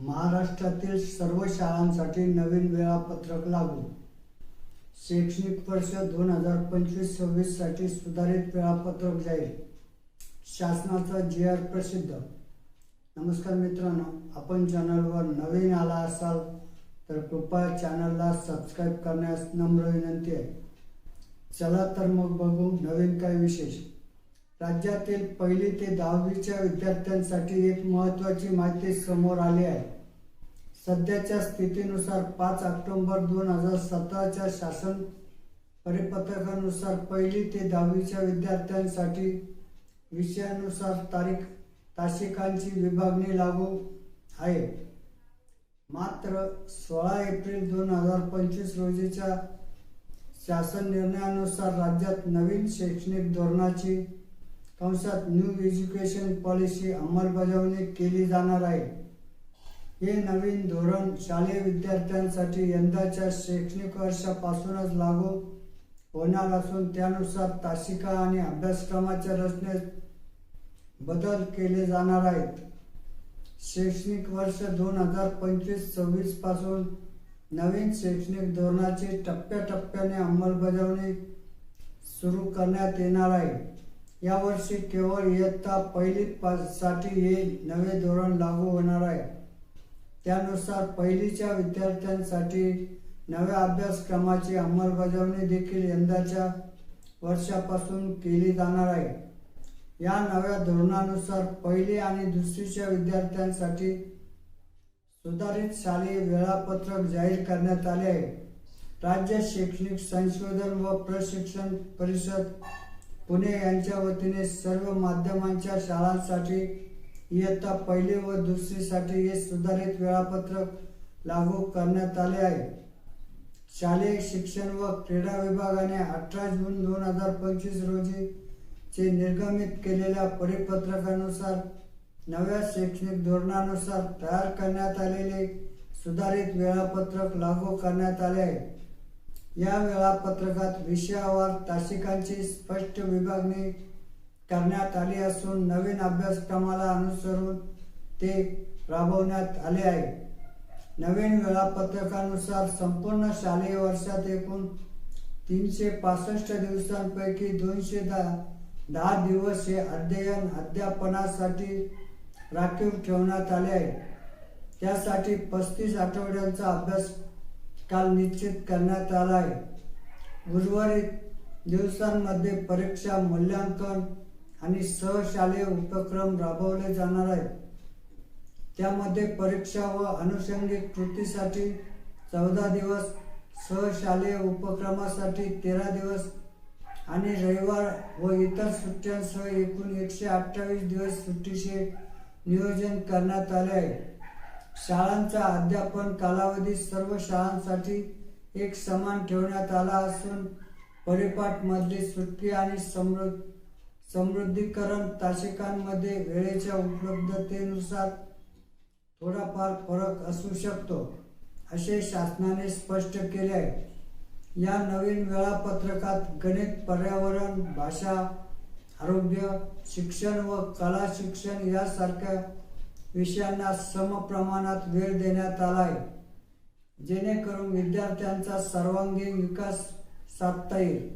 महाराष्ट्रातील सर्व शाळांसाठी नवीन वेळापत्रक लागू. शैक्षणिक वर्ष दोन हजार पंचवीस सव्वीससाठी सुधारित वेळापत्रक जाहीर. शासनाचा जी आर प्रसिद्ध. नमस्कार मित्रांनो आपण चॅनलवर नवीन आला असाल तर कृपया चॅनलला सबस्क्राईब करण्यास नम्र विनंती आहे. चला तर मग बघू नवीन काय विशेष. राज्यातील पहिली ते दहावीच्या विद्यार्थ्यांसाठी एक महत्त्वाची माहिती समोर आली आहे. सध्याच्या स्थितीनुसार पाच ऑक्टोंबर दोन हजार सतराच्या शासन परिपत्रकानुसार पहिली ते दहावीच्या विद्यार्थ्यांसाठी विषयानुसार तारीख तासिकांची विभागणी लागू आहे. मात्र सोळा एप्रिल दोन हजार पंचवीस रोजीच्या शासन निर्णयानुसार राज्यात नवीन शैक्षणिक धोरणाची कंसात न्यू एज्युकेशन पॉलिसी अंमलबजावणी केली जाणार आहे. हे नवीन धोरण शालेय विद्यार्थ्यांसाठी यंदाच्या शैक्षणिक वर्षापासूनच लागू होणार असून त्यानुसार तासिका आणि अभ्यासक्रमाच्या रचनेत बदल केले जाणार आहेत. शैक्षणिक वर्ष दोन हजार पंचवीस सव्वीसपासून नवीन शैक्षणिक धोरणाची टप्प्याटप्प्याने अंमलबजावणी सुरू करण्यात येणार आहे. यावर्षी केवळ इयत्ता पहिली साठी हे नवे धोरण लागू होणार आहे. त्यानुसार पहिलीच्या विद्यार्थ्यांसाठी नव्या अभ्यासक्रमाची अंमलबजावणी देखील यंदाच्या वर्षापासून केली जाणार आहे. या नव्या धोरणानुसार पहिली आणि दुसरीच्या विद्यार्थ्यांसाठी सुधारित शालेय वेळापत्रक जाहीर करण्यात आले आहे. राज्य शैक्षणिक संशोधन व प्रशिक्षण परिषद पुणे यांच्या वतीने सर्व माध्यमांच्या शाळांसाठी इयत्ता पहिली व दुसरीसाठी हे सुधारित वेळापत्रक लागू करण्यात आले आहे. शालेय शिक्षण व क्रीडा विभागाने अठरा जून दोन हजार पंचवीस रोजी चे निर्गमित केलेल्या परिपत्रकानुसार नव्या शैक्षणिक धोरणानुसार तयार करण्यात आलेले सुधारित वेळापत्रक लागू करण्यात आले आहे. या वेळापत्रकात विषयावर तासिकांची स्पष्ट विभागणी करण्यात आली असून नवीन अभ्यासक्रमाला अनुसरून ते राबवण्यात आले आहे. नवीन वेळापत्रकानुसार संपूर्ण शालेय वर्षात एकूण तीनशे पासष्ट दिवसांपैकी दोनशे दहा दहा दिवस हे अध्ययन अध्यापनासाठी राखीव ठेवण्यात आले आहे. त्यासाठी पस्तीस आठवड्यांचा अभ्यास काल निश्चित करण्यात आला आहे. उर्वरित दिवसांमध्ये परीक्षा मूल्यांकन आणि सहशालेय उपक्रम राबवले जाणार आहेत. त्यामध्ये परीक्षा व अनुषंगिक कृतीसाठी चौदा दिवस सहशालेय उपक्रमासाठी तेरा दिवस आणि रविवार व इतर सुट्ट्यांसह एकूण एकशे अठ्ठावीस दिवस सुट्टीचे नियोजन करण्यात आले आहे. शाळांचा अध्यापन कालावधी सर्व शाळांसाठी एक समान ठेवण्यात आला असून परिपाठमधली सुट्टी आणि समृद्ध समृद्धीकरण तासिकांमध्ये वेळेच्या उपलब्धतेनुसार थोडाफार फरक असू शकतो असे शासनाने स्पष्ट केले आहे. या नवीन वेळापत्रकात गणित पर्यावरण भाषा आरोग्य शिक्षण व कला शिक्षण यासारख्या विषयांना समप्रमाणात वेळ देण्यात आला आहे जेणेकरून विद्यार्थ्यांचा सर्वांगीण विकास साधता येईल.